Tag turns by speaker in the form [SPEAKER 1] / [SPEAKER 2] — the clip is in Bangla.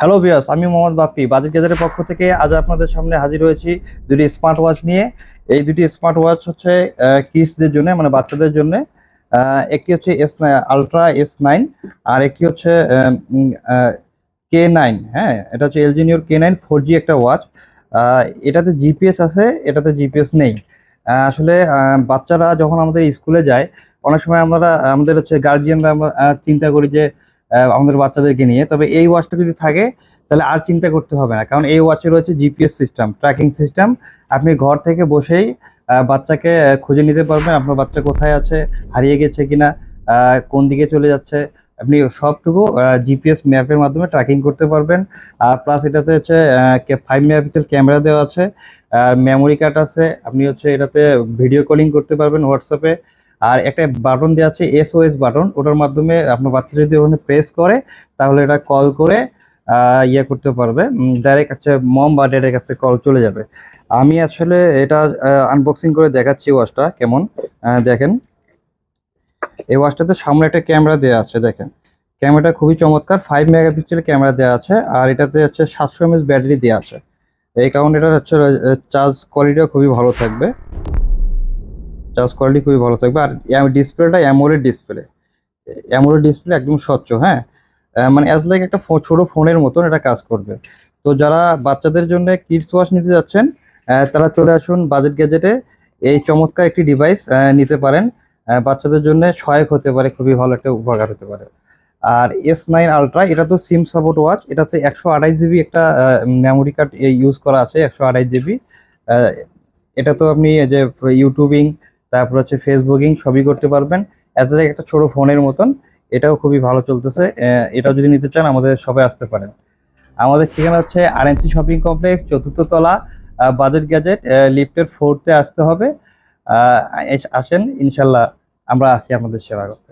[SPEAKER 1] হ্যালো বিয়াস আমি মোহাম্মদ বাপ্পি। বাজেট গেজারের পক্ষ থেকে আজ আপনাদের সামনে হাজির হয়েছি দুটি স্মার্ট ওয়াচ নিয়ে। এই দুটি স্মার্ট ওয়াচ হচ্ছে কিডসদের জন্য মানে বাচ্চাদের জন্য। একটি হচ্ছে এস আলট্রা এস নাইন আর একটি হচ্ছে কে নাইন হ্যাঁ এটা হচ্ছে এলজি নিউর কে নাইন ফোর জি একটা ওয়াচ এটাতে জিপিএস আছে, এটাতে জিপিএস নেই। আসলে বাচ্চারা যখন আমাদের স্কুলে যায়, অনেক সময় আমরা, আমাদের হচ্ছে গার্জিয়ানরা চিন্তা করি যে আমাদের বাচ্চাদেরকে নিয়ে। তবে এই ওয়াচটা যদি থাকে, তাহলে আর চিন্তা করতে হবে না। কারণ এই ওয়াচে রয়েছে জিপিএস সিস্টেম ট্র্যাকিং সিস্টেম আপনি ঘর থেকে বসেই বাচ্চাকে খুঁজে নিতে পারবেন, আপনার বাচ্চা কোথায় আছে, হারিয়ে গেছে কিনা কোন দিকে চলে যাচ্ছে। আপনি সবটুকু জিপিএস ম্যাপের মাধ্যমে ট্র্যাকিং করতে পারবেন। আর প্লাস এটাতে হচ্ছে ফাইভ মেগাপিক্সেল ক্যামেরা দেওয়া আছে। আর মেমোরি কার্ড আছে। আপনি হচ্ছে এটাতে ভিডিও কলিং করতে পারবেন হোয়াটসঅ্যাপে আর একটা বাটন দেওয়া আছে এসওএস বাটন ওটার মাধ্যমে আপনার বাচ্চা যদি ওখানে প্রেস করে, তাহলে এটা কল করে ইয়ে করতে পারবে। ডাইরেক্ট হচ্ছে মম বা ড্যাডের কাছে কল চলে যাবে। আমি আসলে এটা আনবক্সিং করে দেখাচ্ছি ওয়াচটা কেমন? দেখেন। এই ওয়াচটাতে সামনে একটা ক্যামেরা দেওয়া আছে, দেখেন। ক্যামেরাটা খুবই চমৎকার ফাইভ মেগাপিক্সেলের ক্যামেরা দেওয়া আছে, আর এটাতে হচ্ছে সাতশো এমএস ব্যাটারি দেওয়া আছে। এই কারণে এটা হচ্ছে চার্জ কোয়ালিটিও খুবই ভালো থাকবে। চার্জ কোয়ালিটি খুবই ভালো থাকবে। আর ডিসপ্লেটা অ্যামোলেড ডিসপ্লে। অ্যামোলেড ডিসপ্লে একদম স্বচ্ছ হ্যাঁ? মানে অ্যাজ লাইক একটা ছোট ফোনের মতন এটা কাজ করবে। তো যারা বাচ্চাদের জন্য কিডস ওয়াচ নিতে যাচ্ছেন তারা চলে আসুন বাজেট গ্যাজেটে এই চমৎকার একটি ডিভাইস নিতে পারেন। বাচ্চাদের জন্য সহায়ক হতে পারে, খুবই ভালো একটা উপকার হতে পারে। আর এস নাইন আলট্রা এটা তো সিম সাপোর্ট ওয়াচ এটা হচ্ছে একশো আড়াই জিবি একটা মেমোরি কার্ড ইউজ করা আছে, একশো আড়াই জিবি এটা তো আপনি যে ইউটিউবিং তারপর হচ্ছে ফেসবুকিং সবই করতে পারবেন। এত একটা ছোট ফোনের মতন, এটাও খুবই ভালো চলতেছে। এটাও যদি নিতে চান, আমাদের সবাই আসতে পারেন। আমাদের ঠিকানা হচ্ছে আরএনসি শপিং কমপ্লেক্স চতুর্থ তলা বাজেট গ্যাজেট লিফটের ফোর্থে আসতে হবে। আসেন, ইনশাল্লাহ আমরা আছি আপনাদের সেবা করতে